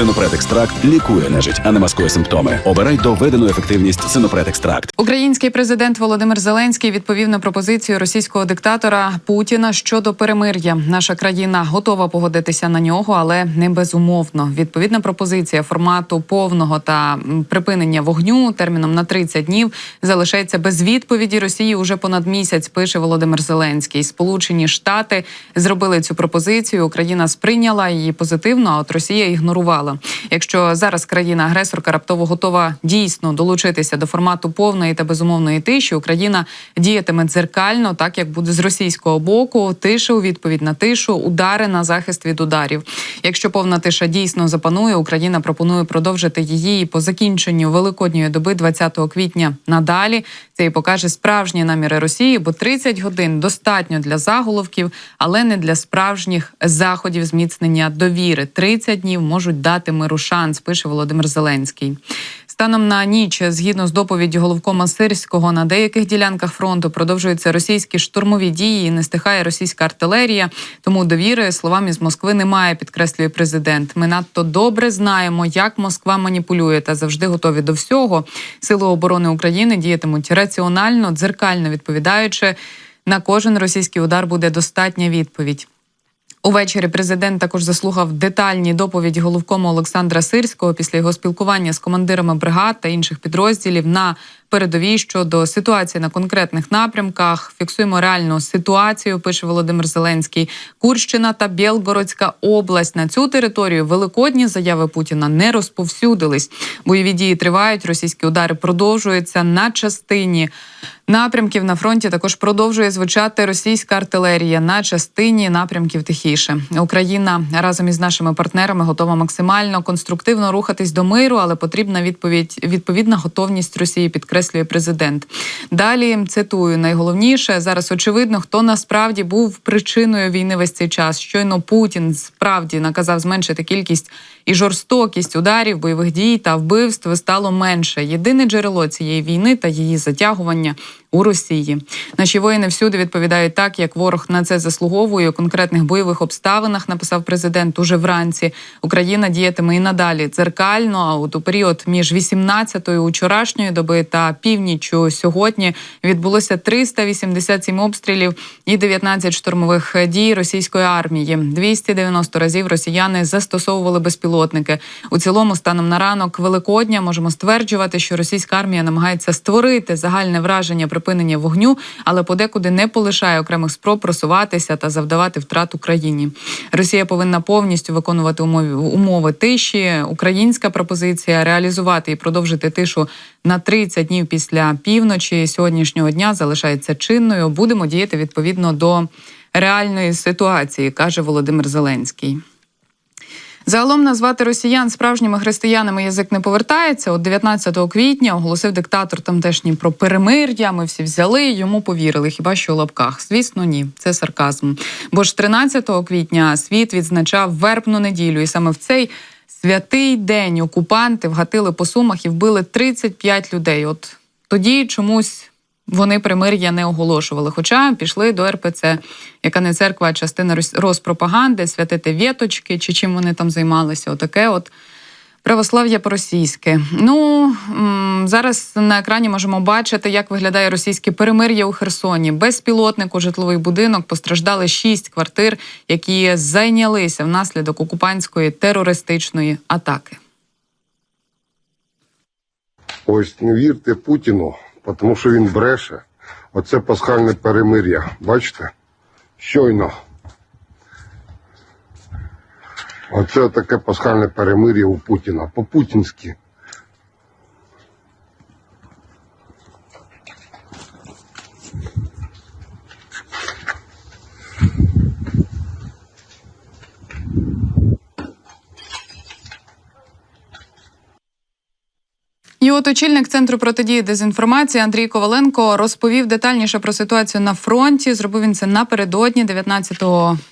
Синопред екстракт лікує нежить, а не маскує симптоми. Обирай доведену ефективність Синопред екстракт. Український президент Володимир Зеленський відповів на пропозицію російського диктатора Путіна щодо перемир'я. Наша країна готова погодитися на нього, але не безумовно. Відповідна пропозиція формату повного та припинення вогню терміном на 30 днів залишається без відповіді Росії уже понад місяць. Пише Володимир Зеленський. Сполучені Штати зробили цю пропозицію. Україна сприйняла її позитивно. А от Росія ігнорувала. Якщо зараз країна-агресорка раптово готова дійсно долучитися до формату повної та безумовної тиші, Україна діятиме дзеркально, так як буде з російського боку. Тиша у відповідь на тишу, удари на захист від ударів. Якщо повна тиша дійсно запанує, Україна пропонує продовжити її по закінченню великодньої доби 20 квітня надалі. Це і покаже справжні наміри Росії, бо 30 годин достатньо для заголовків, але не для справжніх заходів зміцнення довіри. 30 днів можуть дати миру шанс, пише Володимир Зеленський. Станом на ніч, згідно з доповіддю головкома Сирського, на деяких ділянках фронту продовжуються російські штурмові дії, і не стихає російська артилерія. Тому довіри словам із Москви немає, підкреслює президент. Ми надто добре знаємо, як Москва маніпулює та завжди готові до всього. Сили оборони України діятимуть раціонально, дзеркально відповідаючи. На кожен російський удар буде достатня відповідь. Увечері президент також заслухав детальні доповіді головкому Олександра Сирського після його спілкування з командирами бригад та інших підрозділів на передовій щодо ситуації на конкретних напрямках. Фіксуємо реальну ситуацію. Пише Володимир Зеленський. Курщина та Білгородська область на цю територію великодні заяви Путіна не розповсюдились. Бойові дії тривають. Російські удари продовжуються на частині. Напрямків на фронті також продовжує звучати російська артилерія на частині напрямків тихіше. Україна разом із нашими партнерами готова максимально конструктивно рухатись до миру, але потрібна відповідь відповідна готовність Росії, підкреслює президент. Далі цитую найголовніше зараз. Очевидно, хто насправді був причиною війни весь цей час. Щойно Путін справді наказав зменшити кількість і жорстокість ударів, бойових дій та вбивств стало менше. Єдине джерело цієї війни та її затягування у Росії. Наші воїни всюди відповідають так, як ворог на це заслуговує у конкретних бойових обставинах. Написав президент уже вранці. Україна діятиме і надалі дзеркально. А от у період між 18-ю учорашньої доби та північю сьогодні відбулося 387 обстрілів і 19 штурмових дій російської армії. 290 разів росіяни застосовували безпілотники. У цілому, станом на ранок Великодня, можемо стверджувати, що російська армія намагається створити загальне враження припинення вогню, але подекуди не полишає окремих спроб просуватися та завдавати втрат Україні. Росія повинна повністю виконувати умови умови тиші. Українська пропозиція реалізувати і продовжити тишу на 30 днів після півночі сьогоднішнього дня залишається чинною. Будемо діяти відповідно до реальної ситуації, каже Володимир Зеленський. Загалом назвати росіян справжніми християнами язик не повертається. От 19 квітня оголосив диктатор тамтешній про перемир'я. Ми всі взяли, йому повірили. Хіба що у лапках? Звісно, ні, це сарказм. Бо ж 13 квітня світ відзначав вербну неділю, і саме в цей святий день окупанти вгатили по сумах і вбили 35 людей. От тоді чомусь. Вони примир'я не оголошували, хоча пішли до РПЦ, яка не церква, а частина розпропаганди, святити віточки, чи чим вони там займалися. Отаке от православ'я по-російськи. Ну зараз на екрані можемо бачити, як виглядає російське перемир'я у Херсоні. Безпілотнику житловий будинок постраждали шість квартир, які зайнялися внаслідок окупантської терористичної атаки. Ось не вірте Путіну, тому що він бреше. Оце пасхальне перемир'я. Бачите? Щойно. Оце таке пасхальне перемир'я у Путіна. По-путінськи. І от центру протидії дезінформації Андрій Коваленко розповів детальніше про ситуацію на фронті. Зробив він це напередодні, 19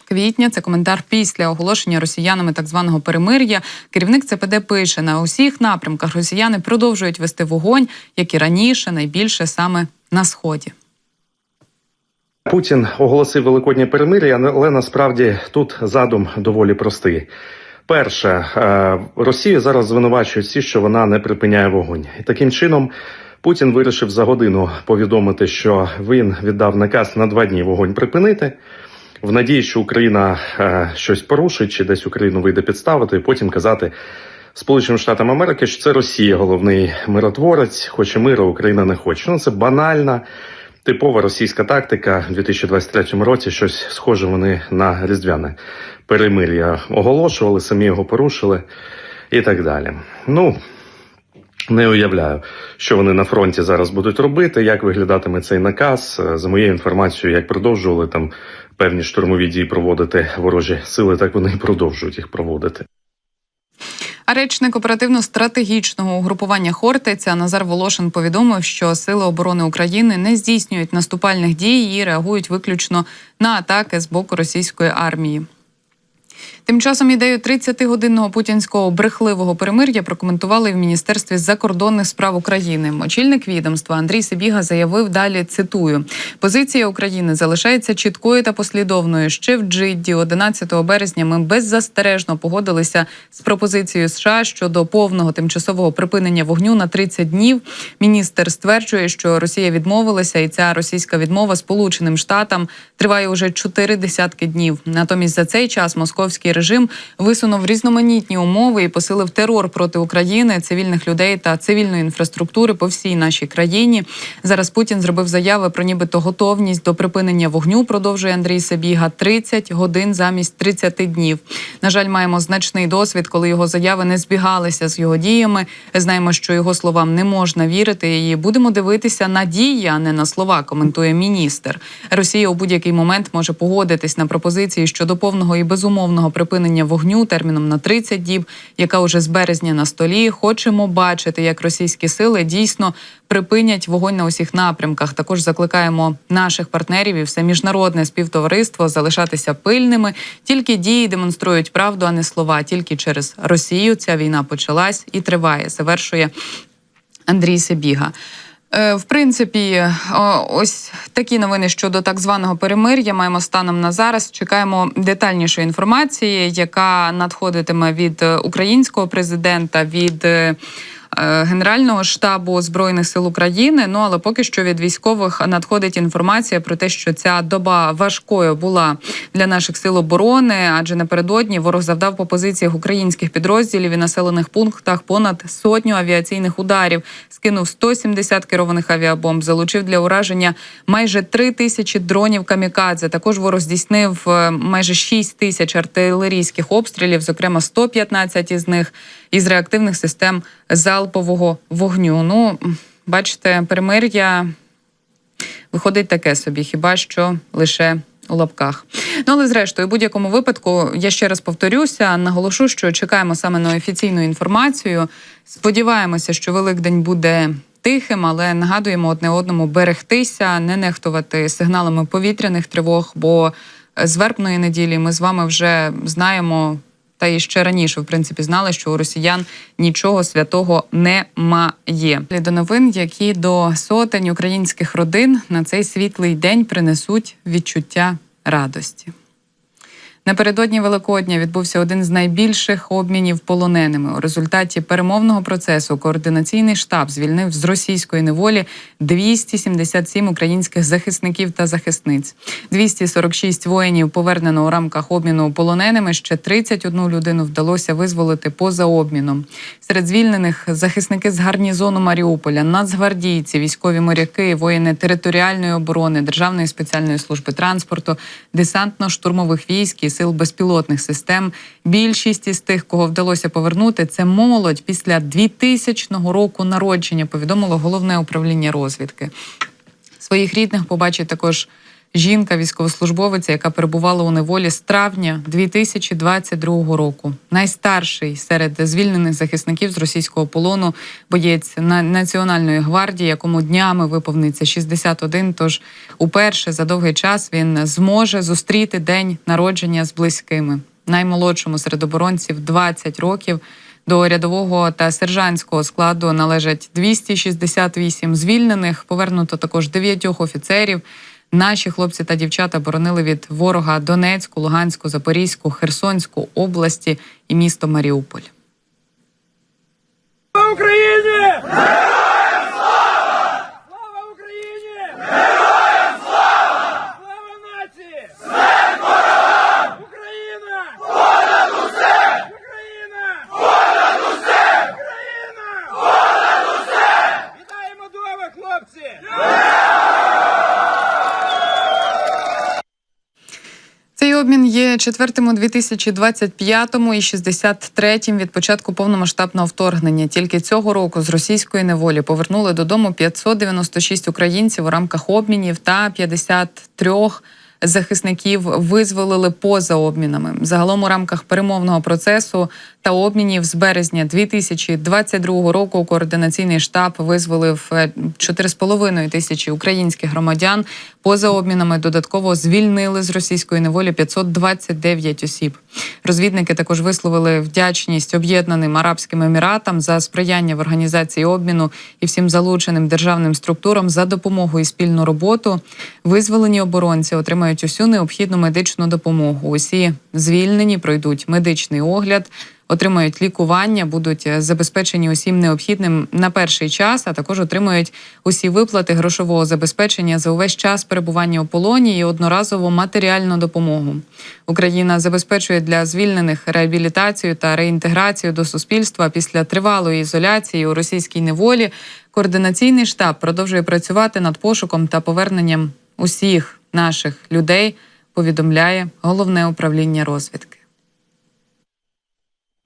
квітня. Це коментар після оголошення росіянами так званого перемир'я. Керівник ЦПД пише: на усіх напрямках росіяни продовжують вести вогонь, як і раніше, найбільше саме на сході. Путін оголосив великоднє перемир'я, але насправді тут задум доволі простий. Перше, е, Росію зараз звинувачують всі, що вона не припиняє вогонь. І таким чином Путін вирішив за годину повідомити, що він віддав наказ на два дні вогонь припинити. В надії, що Україна е, щось порушить, чи десь Україну вийде підставити, і потім казати Сполученим Штатам Америки, що це Росія головний миротворець, хоче миру, Україна не хоче. Ну це банальна, типова російська тактика. У 2023 році щось схоже вони на різдвяне перемир'я оголошували, самі його порушили і так далі. Ну. Не уявляю, що вони на фронті зараз будуть робити, як виглядатиме цей наказ. За моєю інформацією, як продовжували там певні штурмові дії проводити ворожі сили, так вони і продовжують їх проводити. А речник оперативно-стратегічного угрупування Хортиця Назар Волошин повідомив, що Сили оборони України не здійснюють наступальних дій і реагують виключно на атаки з боку російської армії. Тим часом ідею 30-годинного путінського брехливого перемир'я прокоментували в міністерстві закордонних справ України. Очільник відомства Андрій Сибіга заявив далі. Цитую: позиція України залишається чіткою та послідовною. Ще в Джидді, 11 березня, ми беззастережно погодилися з пропозицією США щодо повного тимчасового припинення вогню на 30 днів. Міністр стверджує, що Росія відмовилася, і ця російська відмова Сполученим Штатам триває уже чотири десятки днів. Натомість за цей час московський режим висунув різноманітні умови і посилив терор проти України, цивільних людей та цивільної інфраструктури по всій нашій країні. Зараз Путін зробив заяви про нібито готовність до припинення вогню. Продовжує Андрій Сабіга 30 годин замість 30 днів. На жаль, маємо значний досвід, коли його заяви не збігалися з його діями. Знаємо, що його словам не можна вірити. І будемо дивитися на дії, а не на слова. Коментує міністр. Росія у будь-який момент може погодитись на пропозиції щодо повного і безумовного припинення вогню терміном на 30 діб, яка уже з березня на столі. Хочемо бачити, як російські сили дійсно припинять вогонь на усіх напрямках. Також закликаємо наших партнерів і все міжнародне співтовариство залишатися пильними. Тільки дії демонструють правду, а не слова. Тільки через Росію ця війна почалась і триває. Завершує Андрій Себіга. Е, В принципі, ось такі новини щодо так званого перемир'я маємо станом на зараз. Чекаємо детальнішої інформації, яка надходитиме від е, українського президента, від е, Генерального штабу збройних сил України. Ну але поки що від військових надходить інформація про те, що ця доба важкою була для наших сил оборони, адже напередодні ворог завдав по позиціях українських підрозділів і населених пунктах понад сотню авіаційних ударів, скинув 170 керованих авіабомб, залучив для ураження майже 3 тисячі дронів камікадзе. Також ворог здійснив е, майже 6 тисяч артилерійських обстрілів, зокрема 115 із них із реактивних систем залпового вогню. Ну, бачите, перемир'я виходить таке собі, хіба що лише у лапках. Ну але зрештою, у будь-якому випадку, я ще раз повторюся, наголошу, що чекаємо саме на офіційну інформацію. Сподіваємося, що Великдень буде. Тихим, але нагадуємо одне одному берегтися, не нехтувати сигналами повітряних тривог. Бо з вербної неділі ми з вами вже знаємо, та і ще раніше, в принципі, знали, що у росіян нічого святого немає. До новин, які до сотень українських родин на цей світлий день принесуть відчуття радості. Напередодні Великодня відбувся один з найбільших обмінів полоненими. У результаті перемовного процесу координаційний штаб звільнив з російської неволі 277 українських захисників та захисниць. 246 воїнів повернено у рамках обміну полоненими. Ще 31 людину вдалося визволити поза обміном. Серед звільнених захисники з гарнізону Маріуполя, нацгвардійці, військові моряки, воїни територіальної оборони, Державної спеціальної служби транспорту, десантно-штурмових військ сил безпілотних систем. Більшість із тих, кого вдалося повернути, це молодь після 2000 року народження. Повідомило головне управління розвідки. Своїх рідних побачить також жінка, військовослужбовиця, яка перебувала у неволі з травня 2022 року. Найстарший серед звільнених захисників з російського полону боєць Національної гвардії, якому днями виповниться 61, Тож уперше за довгий час він зможе зустріти день народження з близькими. Наймолодшому серед оборонців 20 років. До рядового та сержантського складу належать 268 звільнених. Повернуто також 9 офіцерів. Наші хлопці та дівчата боронили від ворога Донецьку, Луганську, Запорізьку, Херсонську області і місто Маріуполь. Україні! Слава Україні! Героям слава! Слава нації! Смерть ворогам! Україна! Понад усе! Україна! Понад усе! Україна! Понад усе! Вітаємо дома, хлопці! Цей обмін є четвертим у 2025-му і 63-м від початку повномасштабного вторгнення. Тільки цього року з російської неволі повернули додому 596 українців у рамках обмінів та 53 захисників визволили поза обмінами. Загалом у рамках перемовного процесу та обмінів з березня 2022 року координаційний штаб визволив е, 4,5 тисячі українських громадян. Поза обмінами додатково звільнили з російської неволі 529 осіб. Розвідники також висловили вдячність об'єднаним арабським еміратам за сприяння в організації обміну і всім залученим державним структурам за допомогу і спільну роботу. Визволені оборонці отримають усю необхідну медичну допомогу. Усі звільнені пройдуть медичний огляд. Отримають лікування, будуть е, забезпечені усім необхідним на перший час, а також отримають усі виплати грошового забезпечення за увесь час перебування у полоні і одноразову матеріальну допомогу. Україна забезпечує для звільнених реабілітацію та реінтеграцію до суспільства після тривалої ізоляції у російській неволі. Координаційний штаб продовжує працювати над пошуком та поверненням усіх наших людей. Повідомляє головне управління розвідки.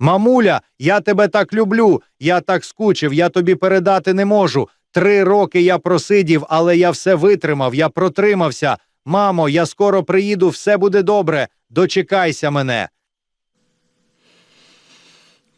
Мамуля, я тебе так люблю, я так скучив, я тобі передати не можу. Три роки я просидів, але я все витримав, я протримався. Мамо, я скоро приїду, все буде добре. Дочекайся мене.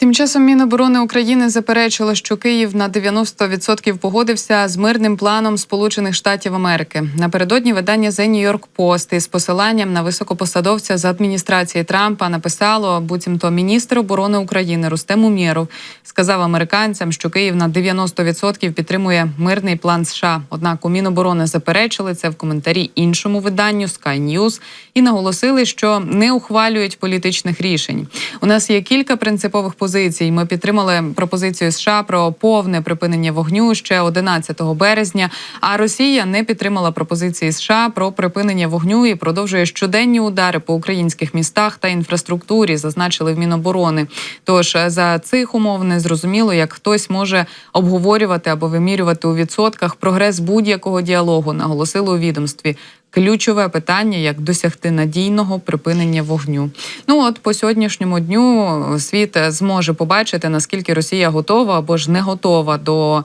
Тим часом Міноборони України заперечило, що Київ на 90% погодився з мирним планом Сполучених Штатів Америки. Напередодні видання The New York Post із посиланням на високопосадовця з адміністрації Трампа написало, буцімто міністр оборони України Рустем Умєров сказав американцям, що Київ на 90% підтримує мирний план США. Однак у Міноборони заперечили це в коментарі іншому виданню Sky News і наголосили, що не ухвалюють політичних рішень. У нас є кілька принципових позицій. Ми підтримали пропозицію США про повне припинення вогню ще 11 березня. А Росія не підтримала пропозиції США про припинення вогню і продовжує щоденні удари по українських містах та інфраструктурі, зазначили в Міноборони. Тож е, за цих умов не зрозуміло, як хтось може обговорювати або вимірювати у відсотках прогрес будь-якого діалогу, наголосили у відомстві. Ключове питання, як досягти надійного припинення вогню. Ну от по сьогоднішньому дню світ зможе побачити наскільки Росія готова або ж не готова до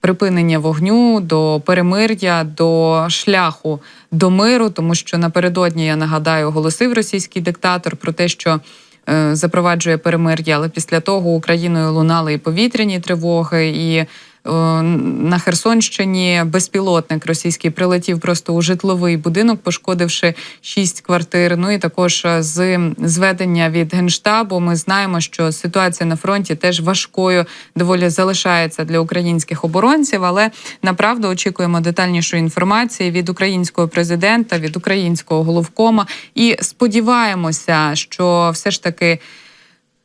припинення вогню, до перемир'я, до шляху до миру, тому що напередодні я нагадаю, оголосив російський диктатор про те, що е, запроваджує перемир'я, але після того Україною лунали і повітряні тривоги, і е, на Херсонщині безпілотник російський прилетів просто у житловий будинок, пошкодивши шість квартир. Ну і також е, з зведення від генштабу. Ми знаємо, що ситуація на фронті теж важкою доволі залишається для українських оборонців. Але направду очікуємо детальнішої інформації від українського президента, від українського головкома, і сподіваємося, що все ж таки.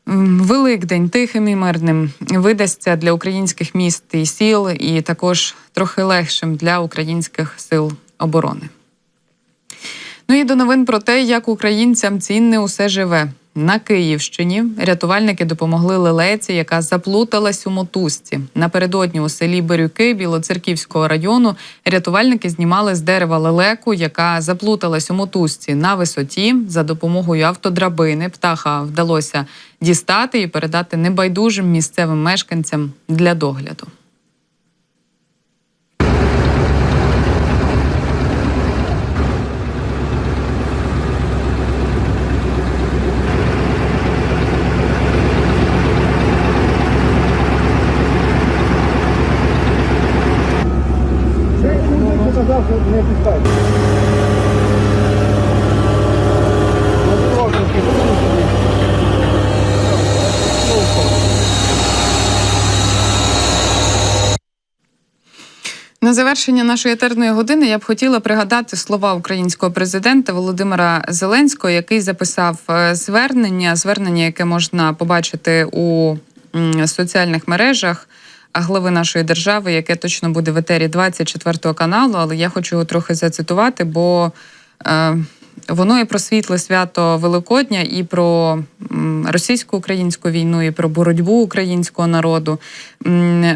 Великдень тихим і мирним видасться для українських міст і сіл, і також трохи легшим для українських сил оборони. Ну і до новин про те, як українцям цінне усе живе. На Київщині рятувальники допомогли лелеці, яка заплуталась у мотузці. Напередодні у селі Бирюки Білоцерківського району рятувальники знімали з дерева лелеку, яка заплуталась у мотузці на висоті. За допомогою автодрабини птаха вдалося дістати і передати небайдужим місцевим мешканцям для догляду. На завершення нашої етерної години я б хотіла пригадати слова українського президента Володимира Зеленського, який записав е, звернення, звернення, яке можна побачити у соціальних мережах. а Глави нашої держави, яке точно буде в етері 24 каналу, але я хочу його трохи зацитувати, бо е, воно і про світле свято Великодня, і про російсько-українську війну, і про боротьбу українського народу.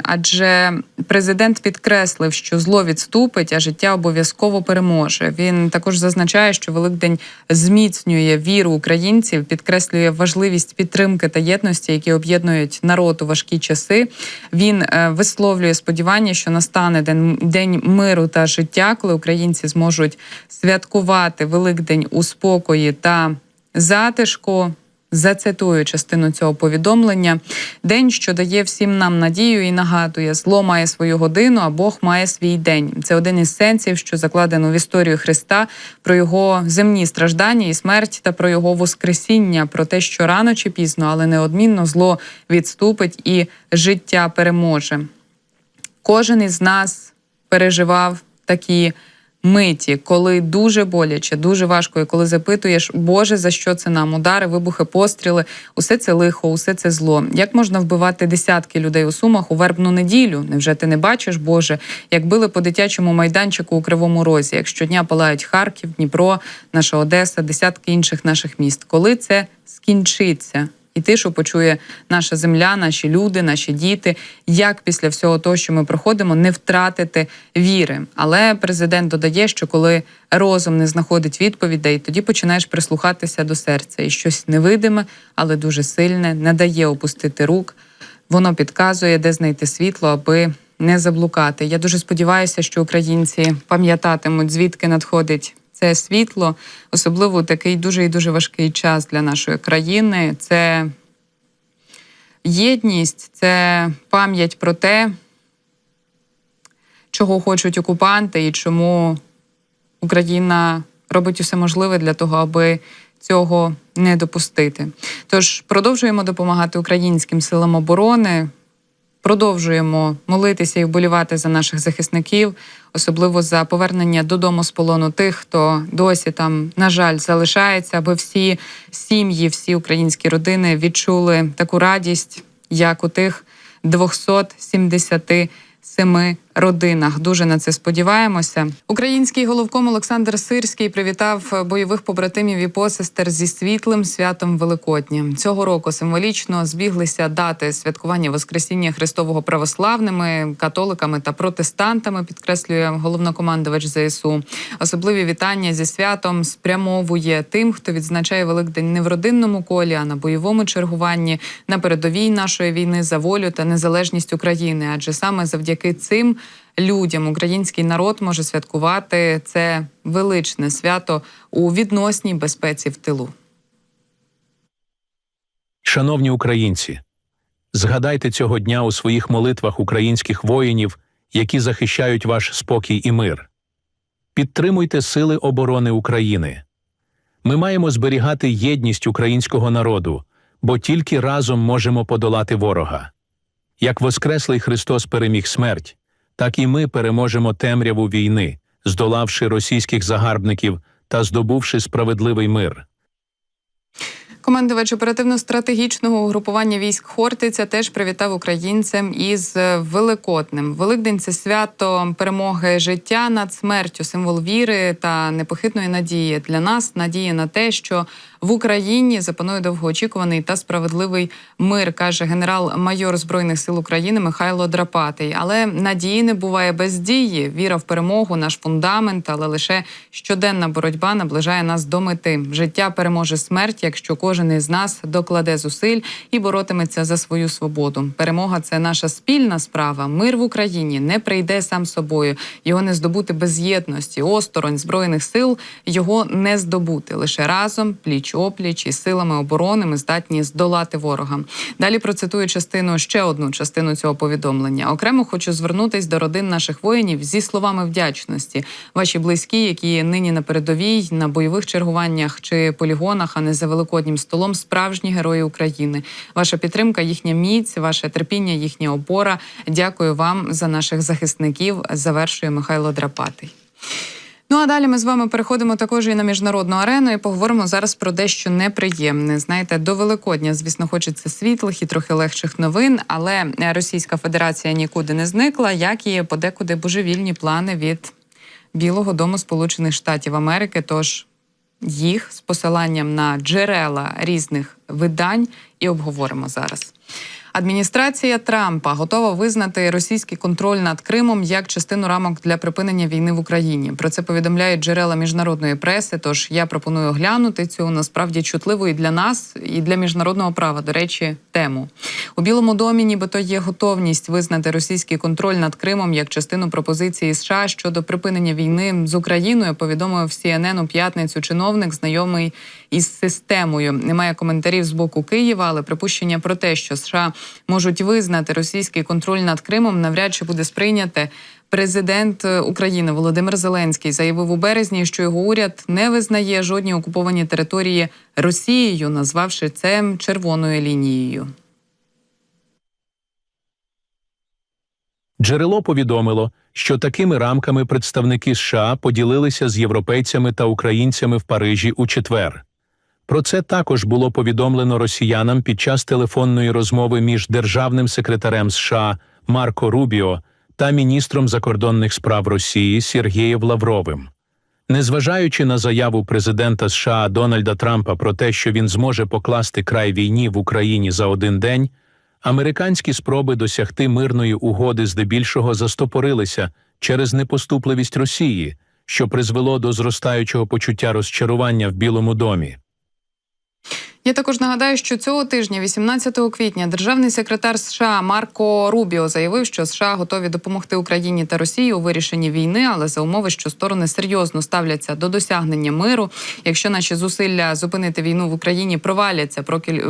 Адже президент підкреслив, що зло відступить, а життя обов'язково переможе. Він також зазначає, що Великдень зміцнює віру українців, підкреслює важливість підтримки та єдності, які об'єднують народ у важкі часи. Він е, висловлює сподівання, що настане день, день миру та життя, коли українці зможуть святкувати Великдень у спокої та затишку. Зацитую частину цього повідомлення: день, що дає всім нам надію і нагадує, зло має свою годину, а Бог має свій день. Це один із сенсів, що закладено в історію Христа, про його земні страждання і смерть та про його воскресіння, про те, що рано чи пізно, але неодмінно зло відступить і життя переможе. Кожен із нас переживав такі миті, коли дуже боляче, дуже важко, і коли запитуєш, Боже, за що це нам? Удари, вибухи, постріли, усе це лихо, усе це зло. Як можна вбивати десятки людей у сумах у вербну неділю? Невже ти не бачиш, Боже, як били по дитячому майданчику у Кривому Розі, як щодня палають Харків, Дніпро, наша Одеса, десятки інших наших міст? Коли це скінчиться? І тишу почує наша земля, наші люди, наші діти. Як після всього того, що ми проходимо, не втратити віри. Але президент додає, що коли розум не знаходить відповідей, тоді починаєш прислухатися до серця, і щось невидиме, але дуже сильне, не дає опустити рук. Воно підказує, де знайти світло, аби не заблукати. Я дуже сподіваюся, що українці пам'ятатимуть, звідки надходить це світло, особливо такий дуже і дуже важкий час для нашої країни. Це єдність, це пам'ять про те, чого хочуть окупанти і чому Україна робить усе можливе для того, аби цього не допустити. Тож продовжуємо допомагати українським силам оборони. Продовжуємо молитися і вболівати за наших захисників, особливо за повернення додому з полону тих, хто досі там, на жаль, залишається, аби всі сім'ї, всі українські родини відчули таку радість, як у тих 277 родинах. Дуже на це сподіваємося. Український головком Олександр Сирський привітав бойових побратимів і посестер зі світлим святом Великодня. Цього року символічно збіглися дати святкування Воскресіння Христового православними, католиками та протестантами. Підкреслює головнокомандувач ЗСУ. Особливі вітання зі святом спрямовує тим, хто відзначає Великдень не в родинному колі, а на бойовому чергуванні на передовій нашої війни за волю та незалежність України. Адже саме завдяки цим людям український народ може святкувати це величне свято у відносній безпеці в тилу. Шановні українці, згадайте цього дня у своїх молитвах українських воїнів, які захищають ваш спокій і мир. Підтримуйте сили оборони України. Ми маємо зберігати єдність українського народу, бо тільки разом можемо подолати ворога. Як Воскреслий Христос переміг смерть, так і ми переможемо темряву війни, здолавши російських загарбників та здобувши справедливий мир. Командувач оперативно-стратегічного угрупування військ Хортиця теж привітав українцям із Великоднем. Великдень це свято перемоги життя над смертю, символ віри та непохитної надії для нас. Надія на те, що в Україні запанує довгоочікуваний та справедливий мир, каже генерал-майор збройних сил України Михайло Драпатий. Але надії не буває без дії. Віра в перемогу, наш фундамент, але лише щоденна боротьба наближає нас до мети. Життя переможе смерть, якщо кожен із нас докладе зусиль і боротиметься за свою свободу. Перемога це наша спільна справа. Мир в Україні не прийде сам собою. Його не здобути без єдності. Осторонь збройних сил його не здобути. Лише разом, пліч опліч і силами оборони ми здатні здолати ворога. Далі процитую частину ще одну частину цього повідомлення. Окремо хочу звернутись до родин наших воїнів зі словами вдячності. Ваші близькі, які нині на передовій, на бойових чергуваннях чи полігонах, а не за великоднім столом справжні герої України. Ваша підтримка, їхня міць, ваше терпіння, їхня опора. Дякую вам за наших захисників. Завершує Михайло Драпатий. Ну а далі ми з вами переходимо також і на міжнародну арену і поговоримо зараз про дещо неприємне. Знаєте, до Великодня, звісно, хочеться світлих і трохи легших новин, але Російська Федерація нікуди не зникла, як і подекуди божевільні плани від Білого Дому Сполучених Штатів Америки. Тож їх з посиланням на джерела різних видань і обговоримо зараз. Адміністрація Трампа готова визнати російський контроль над Кримом як частину рамок для припинення війни в Україні. Про це повідомляють джерела міжнародної преси. Тож я пропоную оглянути цю насправді чутливу і для нас, і для міжнародного права, до речі, тему у Білому домі, нібито є готовність визнати російський контроль над Кримом як частину пропозиції США щодо припинення війни з Україною. Повідомив CNN у п'ятницю чиновник, знайомий із системою. Немає коментарів з боку Києва, але припущення про те, що США можуть визнати російський контроль над Кримом, навряд чи буде сприйняте. Президент України Володимир Зеленський заявив у березні, що його уряд не визнає жодні окуповані території Росією, назвавши це червоною лінією. Джерело повідомило, що такими рамками представники США поділилися з європейцями та українцями в Парижі у четвер. Про це також було повідомлено росіянам під час телефонної розмови між державним секретарем США Марко Рубіо та міністром закордонних справ Росії Сергієм Лавровим. Незважаючи на заяву президента США Дональда Трампа про те, що він зможе покласти край війні в Україні за один день, американські спроби досягти мирної угоди здебільшого застопорилися через непоступливість Росії, що призвело до зростаючого почуття розчарування в Білому домі. Я також нагадаю, що цього тижня, 18 квітня, державний секретар США Марко Рубіо заявив, що США готові допомогти Україні та Росії у вирішенні війни, але за умови, що сторони серйозно ставляться до досягнення миру. Якщо наші зусилля зупинити війну в Україні проваляться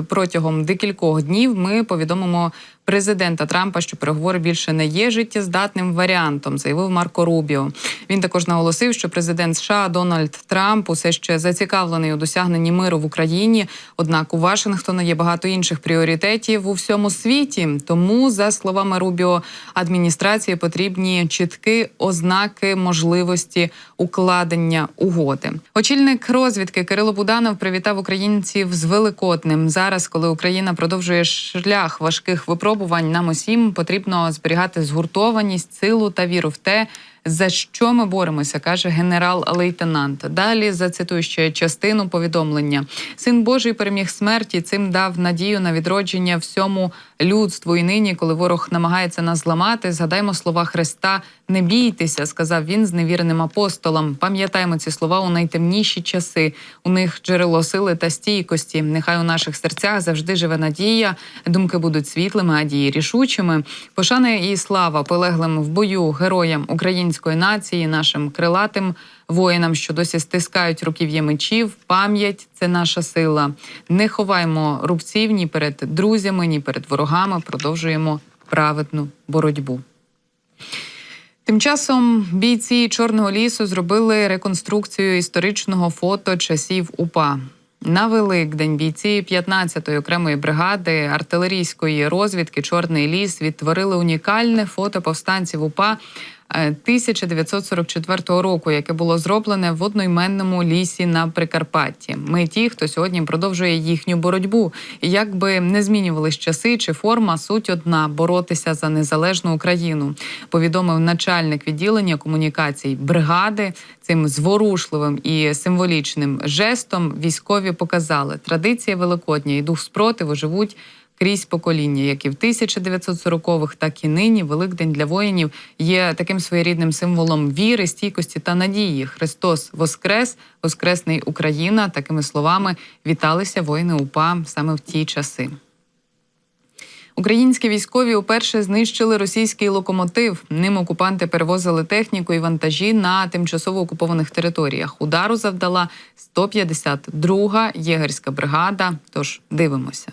протягом декількох днів, ми повідомимо президента Трампа, що переговори більше не є життєздатним варіантом, заявив Марко Рубіо. Він також наголосив, що президент США Дональд Трамп усе ще зацікавлений у досягненні миру в Україні. Однак у Вашингтона є багато інших пріоритетів у всьому світі. Тому, за словами Рубіо, адміністрації потрібні чіткі ознаки можливості укладення угоди. Очільник розвідки Кирило Буданов привітав українців з Великоднем. Зараз, коли Україна продовжує шлях важких випробувань, нам усім потрібно зберігати згуртованість, силу та віру в те. За що ми боремося, каже генерал-лейтенант. Далі зацитую ще частину повідомлення. Син Божий переміг смерті. Цим дав надію на відродження всьому людству. І нині, коли ворог намагається нас зламати, згадаймо слова Христа: не бійтеся, сказав він з невірним апостолом. Пам'ятаймо ці слова у найтемніші часи. У них джерело сили та стійкості. Нехай у наших серцях завжди живе надія. Думки будуть світлими, а дії рішучими. Пошана і слава полеглим в бою героям української нації, нашим крилатим воїнам, що досі стискають руків'я мечів. Пам'ять це наша сила. Не ховаймо рубців ні перед друзями, ні перед ворогами. Продовжуємо праведну боротьбу. Тим часом бійці Чорного лісу зробили реконструкцію історичного фото часів УПА. На Великдень бійці 15-ї окремої бригади артилерійської розвідки Чорний ліс відтворили унікальне фото повстанців УПА 1944 року, яке було зроблене в одноіменному лісі на Прикарпатті. Ми ті, хто сьогодні продовжує їхню боротьбу. І як би не змінювались часи чи форма, суть одна боротися за незалежну Україну. Повідомив начальник відділення комунікацій бригади. Цим зворушливим і символічним жестом військові показали традиція Великодня і дух спротиву живуть крізь покоління, як і в 1940-х, так і нині. Великдень для воїнів є таким своєрідним символом віри, стійкості та надії. Христос Воскрес, Воскресний Україна. Такими словами віталися воїни УПА саме в ті часи. Українські військові уперше знищили російський локомотив. Ним окупанти перевозили техніку і вантажі на тимчасово окупованих територіях. Удару завдала 152-га єгерська бригада. Тож дивимося.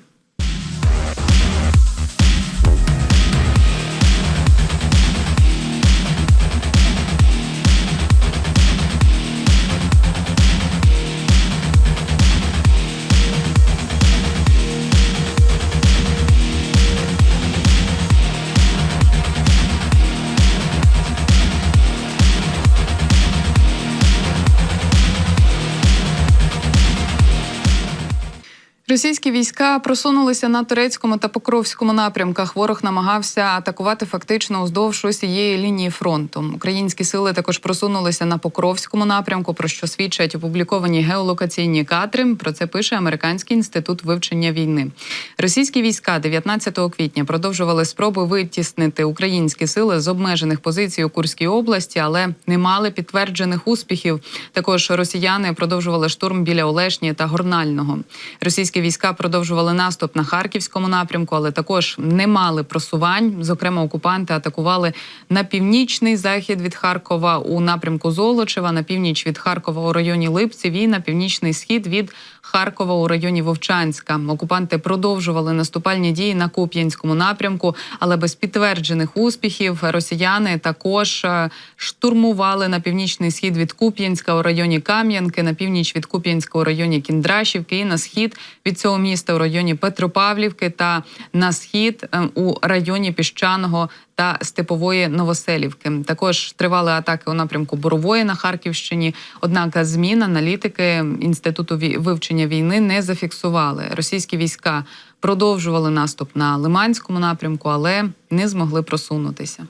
Російські війська просунулися на турецькому та покровському напрямках. Ворог намагався атакувати фактично уздовж усієї лінії фронту. Українські сили також просунулися на покровському напрямку, про що свідчать опубліковані геолокаційні кадри. Про це пише Американський інститут вивчення війни. Російські війська 19 квітня продовжували спроби витіснити українські сили з обмежених позицій у Курській області, але не мали підтверджених успіхів. Також росіяни продовжували штурм біля Олешні та Горнального. Російські війська продовжували наступ на харківському напрямку, але також не мали просувань. Зокрема, окупанти атакували на північний захід від Харкова у напрямку Золочева, на північ від Харкова у районі Липців і на північний схід від Харкова у районі Вовчанська. Окупанти продовжували наступальні дії на Куп'янському напрямку, але без підтверджених успіхів росіяни також е, штурмували на північний схід від Куп'янська у районі Кам'янки, на північ від Куп'янська у районі Кіндрашівки і на схід від цього міста у районі Петропавлівки та на схід е, у районі Піщаного та Степової Новоселівки. Також тривали атаки у напрямку Борової на Харківщині. Однак змін аналітики інституту вивчення війни не зафіксували. Російські війська продовжували наступ на Лиманському напрямку, але не змогли просунутися.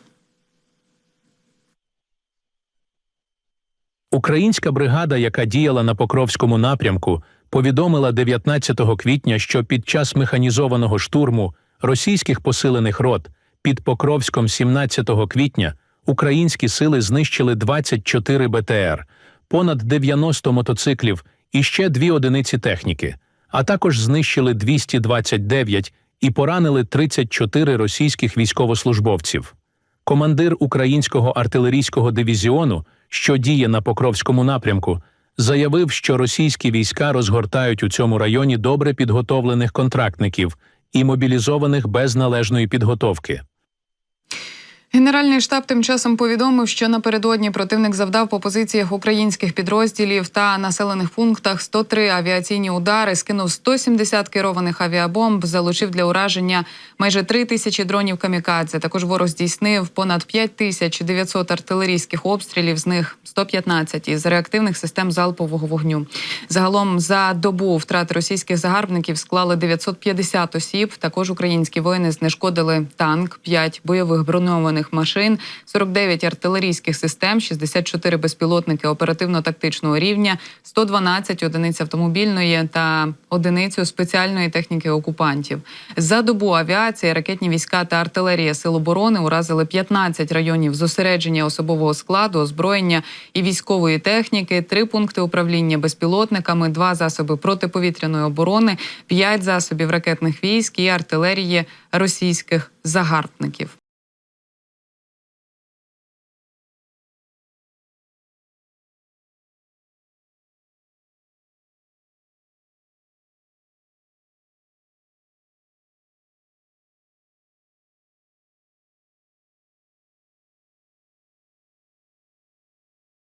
Українська бригада, яка діяла на Покровському напрямку, повідомила 19 квітня, що під час механізованого штурму російських посилених рот під Покровськом 17 квітня українські сили знищили 24 БТР, понад 90 мотоциклів і ще дві одиниці техніки, а також знищили 229 і поранили 34 російських військовослужбовців. Командир українського артилерійського дивізіону, що діє на Покровському напрямку, заявив, що російські війська розгортають у цьому районі добре підготовлених контрактників і мобілізованих без належної підготовки. Генеральний штаб тим часом повідомив, що напередодні противник завдав по позиціях українських підрозділів та населених пунктах 103 авіаційні удари, скинув 170 керованих авіабомб, залучив для ураження майже 3 тисячі дронів камікадзе. Також ворог здійснив понад 5 тисяч 900 артилерійських обстрілів, з них 115 із реактивних систем залпового вогню. Загалом за добу втрати російських загарбників склали 950 осіб. Також українські воїни знешкодили танк, 5 бойових броньованих машин, 49 артилерійських систем, 64 безпілотники оперативно-тактичного рівня, 112 одиниць автомобільної та одиницю спеціальної техніки окупантів. За добу авіація, ракетні війська та артилерія сил оборони уразили 15 районів зосередження особового складу, озброєння і військової техніки, три пункти управління безпілотниками, два засоби протиповітряної оборони, п'ять засобів ракетних військ і артилерії російських загарбників.